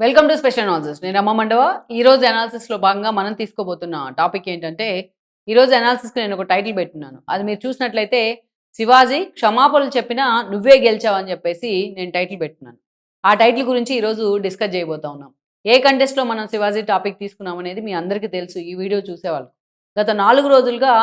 Welcome to special analysis నేను అమ్మ మండవ. ఈరోజు అనాలిసిస్లో భాగంగా మనం తీసుకోబోతున్న టాపిక్ ఏంటంటే ఈరోజు అనాలిసిస్కి కి నేను ఒక టైటిల్ పెట్టున్నాను. అది మీరు చూసినట్లయితే శివాజీ క్షమాపణలు చెప్పినా నువ్వే గెలిచావు అని చెప్పేసి నేను టైటిల్ పెట్టున్నాను. ఆ టైటిల్ గురించి ఈరోజు డిస్కస్ చేయబోతా ఉన్నాం. ఏ కంటెస్ట్లో మనం శివాజీ టాపిక్ తీసుకున్నాం అనేది మీ అందరికీ తెలుసు. ఈ వీడియో చూసేవాళ్ళు గత నాలుగు రోజులుగా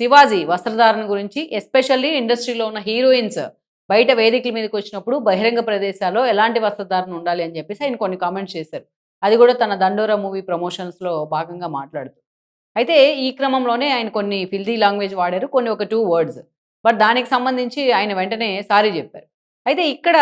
శివాజీ వస్త్రధారణ గురించి ఎస్పెషల్లీ ఇండస్ట్రీలో ఉన్న హీరోయిన్స్ బయట వేదికల మీదకి వచ్చినప్పుడు బహిరంగ ప్రదేశాల్లో ఎలాంటి వస్త్రధారణ ఉండాలి అని చెప్పేసి ఆయన కొన్ని కామెంట్స్ చేశారు. అది కూడా తన దండోరా మూవీ ప్రమోషన్స్లో భాగంగా మాట్లాడుతూ. అయితే ఈ క్రమంలోనే ఆయన కొన్ని ఫిల్దీ లాంగ్వేజ్ వాడారు కొన్ని ఒక టూ వర్డ్స్ బట్ దానికి సంబంధించి ఆయన వెంటనే సారీ చెప్పారు. అయితే ఇక్కడ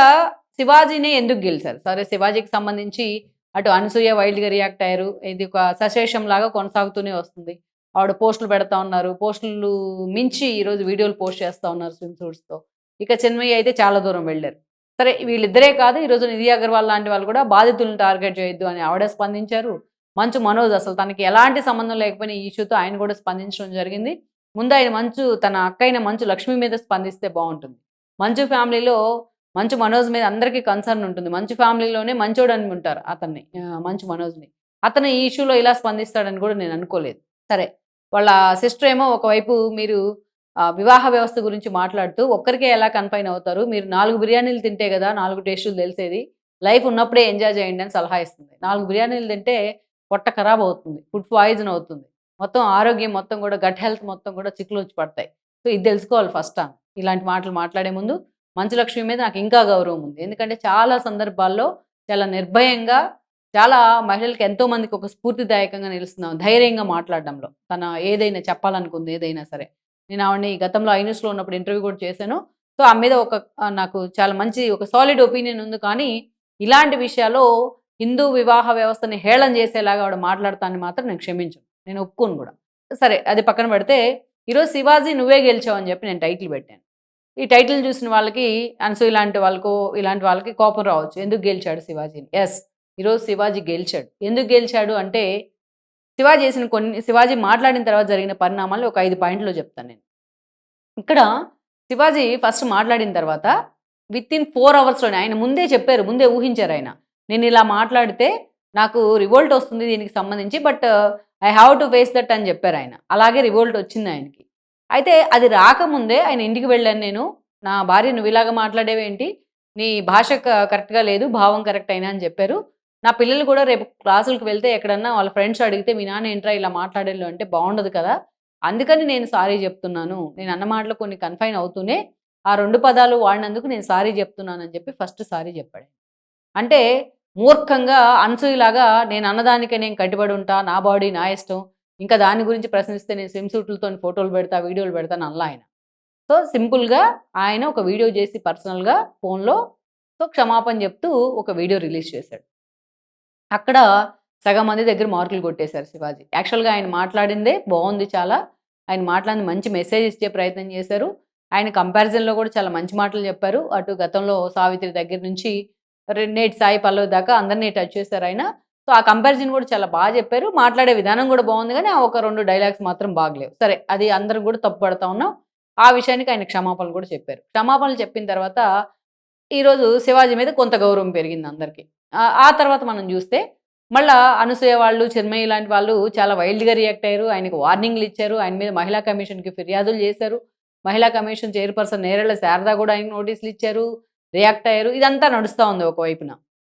శివాజీనే ఎందుకు గెలిచారు? సరే శివాజీకి సంబంధించి అటు అనసూయ వైల్డ్గా రియాక్ట్ అయ్యారు. ఇది ఒక సశేషం లాగా కొనసాగుతూనే వస్తుంది. ఆవిడ పోస్టులు పెడతా ఉన్నారు. పోస్టులు మించి ఈరోజు వీడియోలు పోస్ట్ చేస్తూ ఉన్నారు స్విమ్ సూట్స్తో ఇక చిన్మయ్య అయితే చాలా దూరం వెళ్ళారు. సరే వీళ్ళిద్దరే కాదు ఈరోజు నిధి అగర్వాల్ లాంటి వాళ్ళు కూడా బాధితులను టార్గెట్ చేయొద్దు అని ఆవిడ స్పందించారు. మంచు మనోజ్ అసలు తనకి ఎలాంటి సంబంధం లేకపోయినా ఈ ఇష్యూతో ఆయన కూడా స్పందించడం జరిగింది. ముందు ఆయన మంచు తన అక్కైన మంచు లక్ష్మి మీద స్పందిస్తే బాగుంటుంది. మంచు ఫ్యామిలీలో మంచు మనోజ్ మీద అందరికీ కన్సర్న్ ఉంటుంది. మంచు ఫ్యామిలీలోనే మంచోడు అని ఉంటారు అతన్ని మంచు మనోజ్ని. అతను ఈ ఇష్యూలో ఇలా స్పందిస్తాడని కూడా నేను అనుకోలేదు. సరే వాళ్ళ సిస్టర్ ఏమో ఒకవైపు మీరు వివాహ వ్యవస్థ గురించి మాట్లాడుతూ ఒక్కరికే ఎలా కన్ఫైన్ అవుతారు? మీరు నాలుగు బిర్యానీలు తింటే కదా నాలుగు టేస్టులు తెలిసేది. లైఫ్ ఉన్నప్పుడే ఎంజాయ్ చేయండి అని సలహా ఇస్తుంది. నాలుగు బిర్యానీలు తింటే పొట్ట ఖరాబ్ అవుతుంది ఫుడ్ పాయిజన్ అవుతుంది. మొత్తం ఆరోగ్యం మొత్తం కూడా గట్ హెల్త్ మొత్తం కూడా చిక్కులు వచ్చి పడతాయి. సో ఇది తెలుసుకోవాలి ఫస్ట్ టైం ఇలాంటి మాటలు మాట్లాడే ముందు మంచు లక్ష్మి మీద నాకు ఇంకా గౌరవం ఉంది. ఎందుకంటే చాలా సందర్భాల్లో చాలా నిర్భయంగా చాలా మహిళలకు ఎంతో మందికి ఒక స్ఫూర్తిదాయకంగా నిలుస్తున్నాం. ధైర్యంగా మాట్లాడడంలో. తన ఏదైనా చెప్పాలనుకుంది ఏదైనా సరే. నేను ఆవిడని గతంలో ఐన్యూస్లో ఉన్నప్పుడు ఇంటర్వ్యూ కూడా చేశాను. సో ఆ మీద ఒక నాకు చాలా మంచి ఒక సాలిడ్ ఒపీనియన్ ఉంది. కానీ ఇలాంటి విషయాల్లో హిందూ వివాహ వ్యవస్థని హేళన చేసేలాగా ఆవిడ మాట్లాడతాన్ని మాత్రం నేను క్షమించను. నేను ఒప్పుకోను కూడా. సరే అది పక్కన పెడితే ఈరోజు శివాజీ నువ్వే గెలిచావు అని చెప్పి నేను టైటిల్ పెట్టాను. ఈ టైటిల్ చూసిన వాళ్ళకి అన్సు ఇలాంటి వాళ్ళకు ఇలాంటి వాళ్ళకి కోపం రావచ్చు. ఎందుకు గెలిచాడు శివాజీని? ఎస్ ఈరోజు శివాజీ గెలిచాడు. ఎందుకు గెలిచాడు? అంటే శివాజీ చేసిన కొన్ని శివాజీ మాట్లాడిన తర్వాత జరిగిన పరిణామాలు ఒక ఐదు పాయింట్లో చెప్తాను నేను. ఇక్కడ శివాజీ ఫస్ట్ మాట్లాడిన తర్వాత విత్ ఇన్ ఫోర్ అవర్స్లోనే ఆయన ముందే చెప్పారు ముందే ఊహించారు ఆయన. నేను ఇలా మాట్లాడితే నాకు రివోల్ట్ వస్తుంది దీనికి సంబంధించి but I have to face that అని చెప్పారు ఆయన. అలాగే రివోల్ట్ వచ్చింది ఆయనకి. అయితే అది రాకముందే ఆయన ఇంటికి వెళ్ళాను నేను. నా భార్య నువ్వు ఇలాగ మాట్లాడేవేంటి? నీ భాష క- కరెక్ట్గా లేదు భావం కరెక్ట్ అయినా అని చెప్పారు. నా పిల్లలు కూడా రేపు క్లాసులకు వెళ్తే ఎక్కడన్నా వాళ్ళ ఫ్రెండ్స్ అడిగితే మీ నాన్న ఏంట్రా ఇలా మాట్లాడేళ్ళు? అంటే బాగుండదు కదా. అందుకని నేను సారీ చెప్తున్నాను. నేను అన్న మాటలు కొన్ని కన్ఫైన్ అవుతూనే ఆ రెండు పదాలు వాడినందుకు నేను సారీ చెప్తున్నాను అని చెప్పి ఫస్ట్ సారీ చెప్పాడు. అంటే మూర్ఖంగా అనసూయలాగా నేను అన్నదానికే నేను కట్టుబడి ఉంటా నా బాడీ నా ఇష్టం. ఇంకా దాని గురించి ప్రశ్నిస్తే నేను స్విమ్ సూట్లతో ఫోటోలు పెడతా వీడియోలు పెడతాను అల్లా ఆయన. సో సింపుల్గా ఆయన ఒక వీడియో చేసి పర్సనల్గా ఫోన్లో సో క్షమాపణ చెప్తూ ఒక వీడియో రిలీజ్ చేశాడు. అక్కడ సగం మంది దగ్గర మార్కులు కొట్టేశారు శివాజీ. యాక్చువల్గా ఆయన మాట్లాడిందే బాగుంది చాలా. ఆయన మాట్లాడింది మంచి మెసేజ్ ఇచ్చే ప్రయత్నం చేశారు. ఆయన కంపారిజన్లో కూడా చాలా మంచి మాటలు చెప్పారు. అటు గతంలో సావిత్రి దగ్గర నుంచి నేటి సాయి పల్లవి దాకా అందరినీ టచ్ చేశారు ఆయన. సో ఆ కంపారిజన్ కూడా చాలా బాగా చెప్పారు. మాట్లాడే విధానం కూడా బాగుంది కానీ ఒక రెండు డైలాగ్స్ మాత్రం బాగలేవు. సరే అది అందరం కూడా తప్పు పడతా ఉన్నాం. ఆ విషయానికి ఆయన క్షమాపణలు కూడా చెప్పారు. క్షమాపణలు చెప్పిన తర్వాత ఈరోజు శివాజీ మీద కొంత గౌరవం పెరిగింది అందరికీ. ఆ- తర్వాత మనం చూస్తే మళ్ళా అనసూయ వాళ్ళు చిన్మయ్య లాంటి వాళ్ళు చాలా వైల్డ్గా రియాక్ట్ అయ్యారు. ఆయనకు వార్నింగ్లు ఇచ్చారు. ఆయన మీద మహిళా కమిషన్కి ఫిర్యాదులు చేశారు. మహిళా కమిషన్ చైర్పర్సన్ నేరేళ్ళ శారదా కూడా ఆయన నోటీసులు ఇచ్చారు. రియాక్ట్ అయ్యారు. ఇదంతా నడుస్తూ ఉంది ఒకవైపున.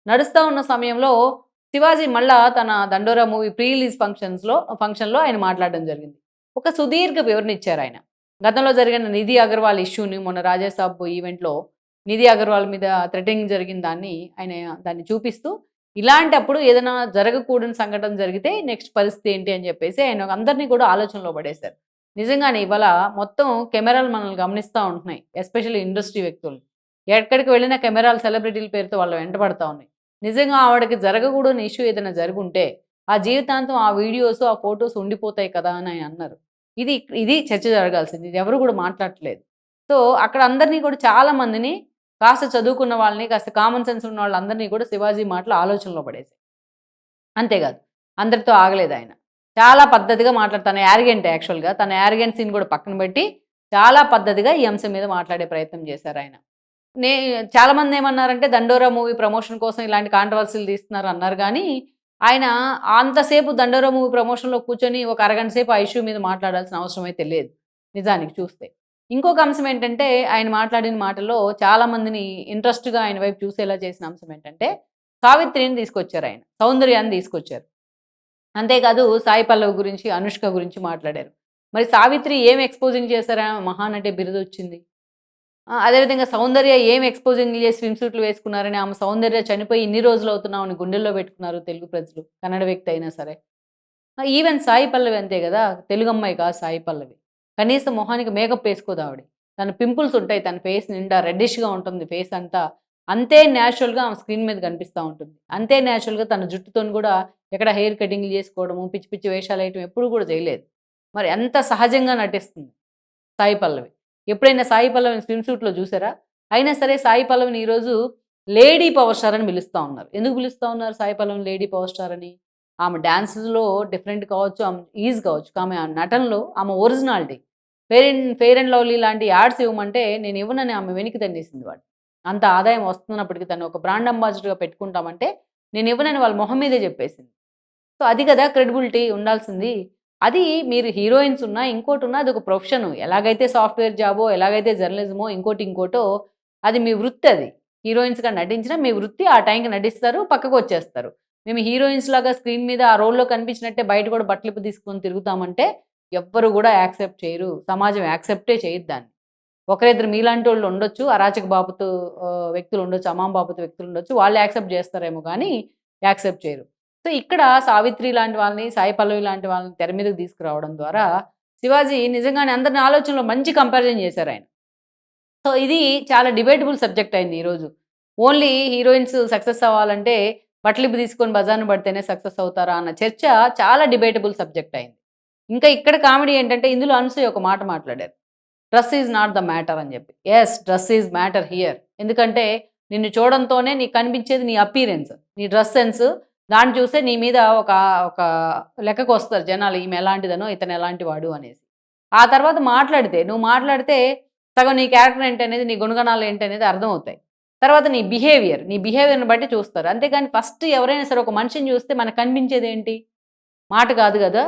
నడుస్తూ ఉన్న సమయంలో శివాజీ మళ్ళా తన దండోరా మూవీ ప్రీ రిలీజ్ ఫంక్షన్స్లో ఫంక్షన్లో ఆయన మాట్లాడడం జరిగింది. ఒక సుదీర్ఘ వివరణ ఇచ్చారు ఆయన. గతంలో జరిగిన నిధి అగర్వాల్ ఇష్యూని మొన్న రాజాసాబ్ ఈవెంట్లో నిధి అగర్వాల్ మీద థ్రెటింగ్ జరిగిన దాన్ని ఆయన దాన్ని చూపిస్తూ ఇలాంటప్పుడు ఏదైనా జరగకూడని సంఘటన జరిగితే నెక్స్ట్ పరిస్థితి ఏంటి? అని చెప్పేసి ఆయన అందరినీ కూడా ఆలోచనలో పడేశారు. నిజంగానే ఇవాళ మొత్తం కెమెరాలు మనల్ని గమనిస్తూ ఉంటున్నాయి ఎస్పెషల్లీ ఇండస్ట్రీ వ్యక్తులు ఎక్కడికి వెళ్ళిన కెమెరాలు సెలబ్రిటీల పేరుతో వాళ్ళు వెంటబడతా ఉన్నాయి. నిజంగా ఆవిడకి జరగకూడని ఇష్యూ ఏదైనా జరుగుంటే ఆ జీవితాంతం ఆ వీడియోస్ ఆ ఫొటోస్ ఉండిపోతాయి కదా అని ఆయన అన్నారు. ఇది ఇది చర్చ జరగాల్సింది ఇది ఎవరు కూడా మాట్లాడట్లేదు. సో అక్కడ అందరినీ కూడా చాలా మందిని కాస్త చదువుకున్న వాళ్ళని కాస్త కామన్ సెన్స్ ఉన్న వాళ్ళందరినీ కూడా శివాజీ మాటలు ఆలోచనలో పడేసాయి. అంతేకాదు అందరితో ఆగలేదు ఆయన. చాలా పద్ధతిగా మాట్లాడతాను యారిగెంట్ యాక్చువల్గా తన యారిగెన్సీని కూడా పక్కన పెట్టి చాలా పద్ధతిగా ఈ అంశం మీద మాట్లాడే ప్రయత్నం చేశారు ఆయన. నే చాలామంది ఏమన్నారంటే దండోరా మూవీ ప్రమోషన్ కోసం ఇలాంటి కాంట్రవర్సీలు తీస్తున్నారు అన్నారు కానీ ఆయన అంతసేపు దండోరా మూవీ ప్రమోషన్లో కూర్చొని ఒక అరగంట సేపు ఆ ఇష్యూ మీద మాట్లాడాల్సిన అవసరం అయితే లేదు నిజానికి చూస్తే. ఇంకొక అంశం ఏంటంటే ఆయన మాట్లాడిన మాటల్లో చాలా మందిని ఇంట్రెస్ట్గా ఆయన వైపు చూసేలా చేసిన అంశం ఏంటంటే సావిత్రిని తీసుకొచ్చారు ఆయన సౌందర్యాన్ని తీసుకొచ్చారు. అంతేకాదు సాయి పల్లవి గురించి అనుష్క గురించి మాట్లాడారు. మరి సావిత్రి ఏం ఎక్స్పోజింగ్ చేశారా? మహానటి బిరుదు వచ్చింది. అదేవిధంగా సౌందర్య ఏం ఎక్స్పోజింగ్ చేసి స్విమ్ సూట్లు వేసుకున్నారని ఆమె సౌందర్య చనిపోయి ఇన్ని రోజులు అవుతున్నామని గుండెల్లో పెట్టుకున్నారు తెలుగు ప్రజలు కన్నడ వ్యక్తి అయినా సరే. ఈవెన్ సాయి పల్లవి అంతే కదా తెలుగు అమ్మాయి కాదు సాయి పల్లవి. కనీసం మొహానికి మేకప్ వేసుకోదు ఆవిడ. తన పింపుల్స్ ఉంటాయి తన ఫేస్ నిండా రెడ్డిష్గా ఉంటుంది ఫేస్ అంతా. అంతే న్యాచురల్గా ఆమె స్క్రీన్ మీద కనిపిస్తూ ఉంటుంది. అంతే న్యాచురల్గా తన జుట్టుతో కూడా ఎక్కడ హెయిర్ కటింగ్ చేసుకోవడము పిచ్చి పిచ్చి వేషాలు వేయటం ఎప్పుడు కూడా చేయలేదు. మరి ఎంత సహజంగా నటిస్తుంది సాయి పల్లవి. ఎప్పుడైనా సాయి పల్లవిని స్విమ్ సూట్లో చూసారా? అయినా సరే సాయి పల్లవిని ఈరోజు లేడీ పవర్ స్టార్ అని పిలుస్తూ ఉన్నారు. ఎందుకు పిలుస్తూ ఉన్నారు సాయి పల్లవిని లేడీ పవర్ స్టార్ అని? ఆమె డాన్సెస్లో డిఫరెంట్ కావచ్చు ఆమె ఈజ్ కావచ్చు ఆమె ఆ నటనలో ఆమె originality fair and fair and lovely లాంటి యాడ్స్ ఇవ్వమంటే నేను ఇవ్వనని ఆమె వెనక్కి తన్నేసింది వాడు. అంత ఆదాయం వస్తున్నప్పటికీ తను ఒక బ్రాండ్ అంబాసిడర్గా పెట్టుకుంటామంటే నేను ఇవ్వనని వాళ్ళ మొహం మీదే చెప్పేసింది. సో అది కదా క్రెడిబిలిటీ ఉండాల్సింది. అది మీరు హీరోయిన్స్ ఉన్నా ఇంకోటి ఉన్నా అది ఒక ప్రొఫెషన్ ఎలాగైతే సాఫ్ట్వేర్ జాబో ఎలాగైతే జర్నలిజమో ఇంకోటి ఇంకోటో అది మీ వృత్తి అది. హీరోయిన్స్గా నటించినా మీ వృత్తి ఆ టైంకి నటిస్తారు పక్కకు వచ్చేస్తారు. మేము హీరోయిన్స్ లాగా స్క్రీన్ మీద ఆ రోల్లో కనిపించినట్టే బయట కూడా బట్టలు తీసుకొని తిరుగుతామంటే ఎవ్వరు కూడా యాక్సెప్ట్ చేయరు. సమాజం యాక్సెప్టే చేయదు దాన్ని. ఒకరిద్దరు మీలాంటి వాళ్ళు ఉండొచ్చు అరాచక బాపుతు వ్యక్తులు ఉండొచ్చు అమాం బాపుతు వ్యక్తులు ఉండొచ్చు వాళ్ళు యాక్సెప్ట్ చేస్తారేమో కానీ యాక్సెప్ట్ చేయరు. సో ఇక్కడ సావిత్రి లాంటి వాళ్ళని సాయి పల్లవి లాంటి వాళ్ళని తెర మీదకి తీసుకురావడం ద్వారా శివాజీ నిజంగానే అందరిని ఆలోచనలో మంచి కంపారిజన్ చేశారు ఆయన. సో ఇది చాలా డిబేటబుల్ సబ్జెక్ట్ అయింది ఈరోజు ఓన్లీ హీరోయిన్స్ సక్సెస్ అవ్వాలంటే బట్టలిపు తీసుకొని బజార్ను పడితేనే సక్సెస్ అవుతారా అన్న చర్చ చాలా డిబేటబుల్ సబ్జెక్ట్ అయింది. ఇంకా ఇక్కడ కామెడీ ఏంటంటే ఇందులో అనసూయ ఒక మాట మాట్లాడారు. Dress is not the matter అని చెప్పి. Yes dress is matter here ఎందుకంటే నిన్ను చూడంతోనే నీకు కనిపించేది నీ అపీరెన్స్ నీ డ్రెస్ సెన్స్ దాన్ని చూస్తే నీ మీద ఒక ఒక లెక్కకు వస్తారు జనాలు ఈమె ఎలాంటిదనో ఇతను ఎలాంటి వాడు అనేసి. ఆ తర్వాత మాట్లాడితే నువ్వు మాట్లాడితే సగం నీ క్యారెక్టర్ ఏంటి అనేది నీ గుణగణాలు ఏంటి అనేది అర్థమవుతాయి. తర్వాత నీ బిహేవియర్ నీ బిహేవియర్ని బట్టి చూస్తారు. అంతేగాని ఫస్ట్ ఎవరైనా సరే ఒక మనిషిని చూస్తే మనకు కనిపించేది ఏంటి? మాట కాదు కదా?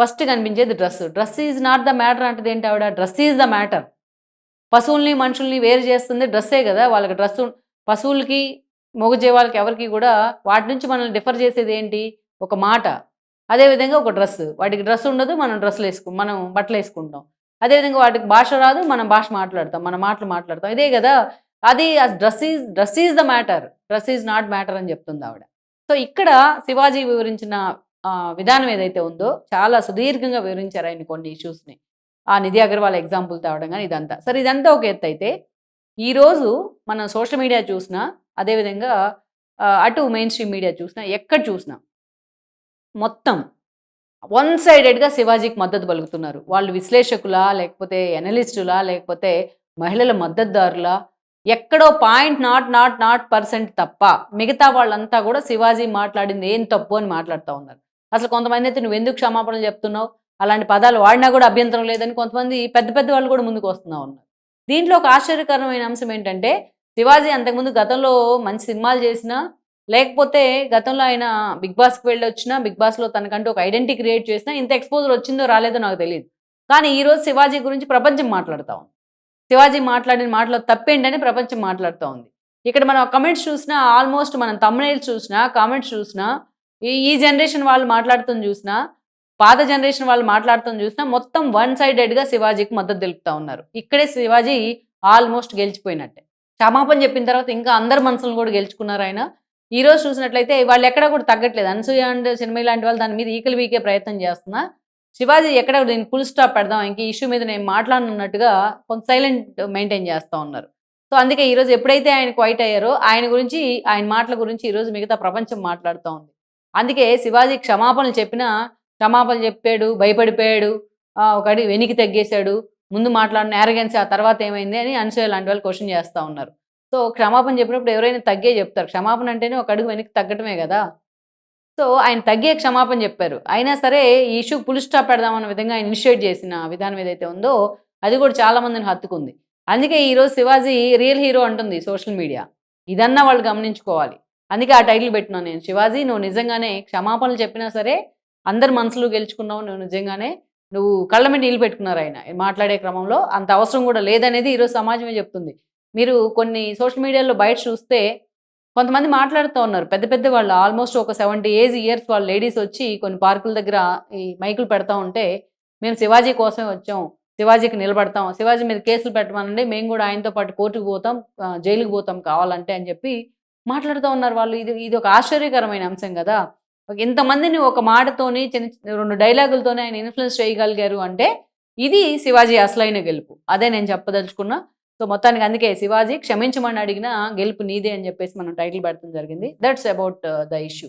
ఫస్ట్ కనిపించేది dress. Dress is not the matter అంటది ఏంటి ఆవిడ? Dress is the matter. పశువుల్ని మనుషుల్ని వేరు చేస్తుంది డ్రెస్సే కదా. వాళ్ళకి డ్రెస్ పశువులకి మూగజీవాలకి ఎవరికి కూడా వాటి నుంచి మనల్ని డిఫర్ చేసేది ఏంటి? ఒక మాట. అదేవిధంగా ఒక డ్రెస్. వాటికి డ్రెస్ ఉండదు మనం డ్రెస్సులు వేసుకు మనం బట్టలు వేసుకుంటాం. అదేవిధంగా వాటికి భాష రాదు మనం భాష మాట్లాడతాం మన మాటలు మాట్లాడతాం. ఇదే కదా. అది dress is dress is the matter. Dress is not matter అని చెప్తుంది ఆవిడ. సో ఇక్కడ శివాజీ వివరించిన విధానం ఏదైతే ఉందో చాలా సుదీర్ఘంగా వివరించారు ఆయన కొన్ని ఇష్యూస్ని. ఆ నిధి అగర్వాల్ ఎగ్జాంపుల్ తేవడం కానీ ఇదంతా. సరే ఇదంతా ఒక ఎత్తు అయితే ఈరోజు మనం సోషల్ మీడియా చూసినా అదేవిధంగా అటు మెయిన్ స్ట్రీమ్ మీడియా చూసినా ఎక్కడ చూసినా మొత్తం వన్ సైడెడ్గా శివాజీకి మద్దతు పలుకుతున్నారు. వాళ్ళు విశ్లేషకులా లేకపోతే ఎనలిస్టులా లేకపోతే మహిళల మద్దతుదారులా ఎక్కడో point not not not percent తప్ప మిగతా వాళ్ళంతా కూడా శివాజీ మాట్లాడింది ఏం తప్పు అని మాట్లాడుతూ ఉన్నారు. అసలు కొంతమంది అయితే నువ్వు ఎందుకు క్షమాపణలు చెప్తున్నావు? అలాంటి పదాలు వాడినా కూడా అభ్యంతరం లేదని కొంతమంది పెద్ద పెద్ద వాళ్ళు కూడా ముందుకు వస్తూ ఉన్నారు. దీంట్లో ఒక ఆశ్చర్యకరమైన అంశం ఏంటంటే శివాజీ అంతకుముందు గతంలో మంచి సినిమాలు చేసినా లేకపోతే గతంలో ఆయన బిగ్ బాస్కి వెళ్ళి వచ్చినా బిగ్ బాస్లో తనకంటూ ఒక ఐడెంటిటీ క్రియేట్ చేసినా ఇంత ఎక్స్పోజర్ వచ్చిందో రాలేదో నాకు తెలియదు కానీ ఈరోజు శివాజీ గురించి ప్రపంచం మాట్లాడుతూ ఉంది. శివాజీ మాట్లాడిన మాటలో తప్పేంటని ప్రపంచం మాట్లాడుతూ ఉంది. ఇక్కడ మనం కమెంట్స్ చూసినా ఆల్మోస్ట్ మనం తమ్మునేల్స్ చూసినా కామెంట్స్ చూసినా ఈ ఈ జనరేషన్ వాళ్ళు మాట్లాడుతుంది చూసినా పాత జనరేషన్ వాళ్ళు మాట్లాడుతుంది చూసినా మొత్తం వన్ సైడెడ్గా శివాజీకి మద్దతు తెలుపుతా ఉన్నారు. ఇక్కడే శివాజీ ఆల్మోస్ట్ గెలిచిపోయినట్టే. క్షమాపణ చెప్పిన తర్వాత ఇంకా అందరి మనసులను కూడా గెలుచుకున్నారు ఆయన. ఈ రోజు చూసినట్లయితే వాళ్ళు ఎక్కడ కూడా తగ్గట్లేదు. అనసూయ అండ్ సినిమా లాంటి వాళ్ళు దాని మీద ఈకలు వీకే ప్రయత్నం చేస్తున్నా. శివాజీ ఎక్కడ దీన్ని ఫుల్ స్టాప్ పెడదాం ఇంక ఇష్యూ మీద నేను మాట్లాడనున్నట్టుగా కొంత సైలెంట్ మెయింటైన్ చేస్తూ ఉన్నారు. సో అందుకే ఈరోజు ఎప్పుడైతే ఆయన క్వైట్ అయ్యారో ఆయన గురించి ఆయన మాటల గురించి ఈరోజు మిగతా ప్రపంచం మాట్లాడుతూ ఉంది. అందుకే శివాజీ క్షమాపణలు చెప్పినా క్షమాపణలు చెప్పాడు భయపడిపోయాడు ఒకటి ఒక వెనికి తగ్గేశాడు ముందు మాట్లాడిన యారగెన్స్ ఆ తర్వాత ఏమైంది అని అనుసూయ లాంటి వాళ్ళు క్వశ్చన్ చేస్తూ ఉన్నారు. సో క్షమాపణ చెప్పినప్పుడు ఎవరైనా తగ్గే చెప్తారు. క్షమాపణ అంటేనే ఒక అడుగు వెనక్కి తగ్గటమే కదా. సో ఆయన తగ్గే క్షమాపణ చెప్పారు. అయినా సరే ఈ ఇష్యూ పుల్ స్టాప్ పెడదామన్న విధంగా ఆయన ఇనిషియేట్ చేసిన విధానం ఏదైతే ఉందో అది కూడా చాలా మందిని హత్తుకుంది. అందుకే ఈరోజు శివాజీ రియల్ హీరో అంటుంది సోషల్ మీడియా ఇదన్నా వాళ్ళు గమనించుకోవాలి. అందుకే ఆ టైటిల్ పెట్టినాను నేను. శివాజీ నువ్వు నిజంగానే క్షమాపణలు చెప్పినా సరే అందరి మనసులు గెలుచుకున్నావు నువ్వు నిజంగానే నువ్వు కళ్ళ మీద నీళ్ళు పెట్టుకున్నారు ఆయన. మాట్లాడే క్రమంలో అంత అవసరం కూడా లేదనేది ఈరోజు సమాజమే చెప్తుంది. మీరు కొన్ని సోషల్ మీడియాలో బయట చూస్తే కొంతమంది మాట్లాడుతూ ఉన్నారు. పెద్ద పెద్ద వాళ్ళు ఆల్మోస్ట్ ఒక సెవెంటీ ఏజ్ ఇయర్స్ వాళ్ళ లేడీస్ వచ్చి కొన్ని పార్కుల దగ్గర ఈ మైకులు పెడతా ఉంటే మేము శివాజీ కోసమే వచ్చాం శివాజీకి నిలబడతాం శివాజీ మీద కేసులు పెట్టమనండి మేము కూడా ఆయనతో పాటు కోర్టుకు పోతాం జైలుకు పోతాం కావాలంటే అని చెప్పి మాట్లాడుతూ ఉన్నారు వాళ్ళు. ఇది ఇది ఒక ఆశ్చర్యకరమైన అంశం కదా. ఒక ఇంతమందిని ఒక మాటతోని చిన్న చిన్న రెండు డైలాగులతోనే ఆయన ఇన్ఫ్లుయెన్స్ చేయగలిగారు అంటే ఇది శివాజీ అసలైన గెలుపు. అదే నేను చెప్పదలుచుకున్నా. సో మొత్తానికి అందుకే శివాజీ క్షమించమని అడిగిన గెలుపు నీదే అని చెప్పేసి మనం టైటిల్ పెడతాం జరిగింది. That's about the issue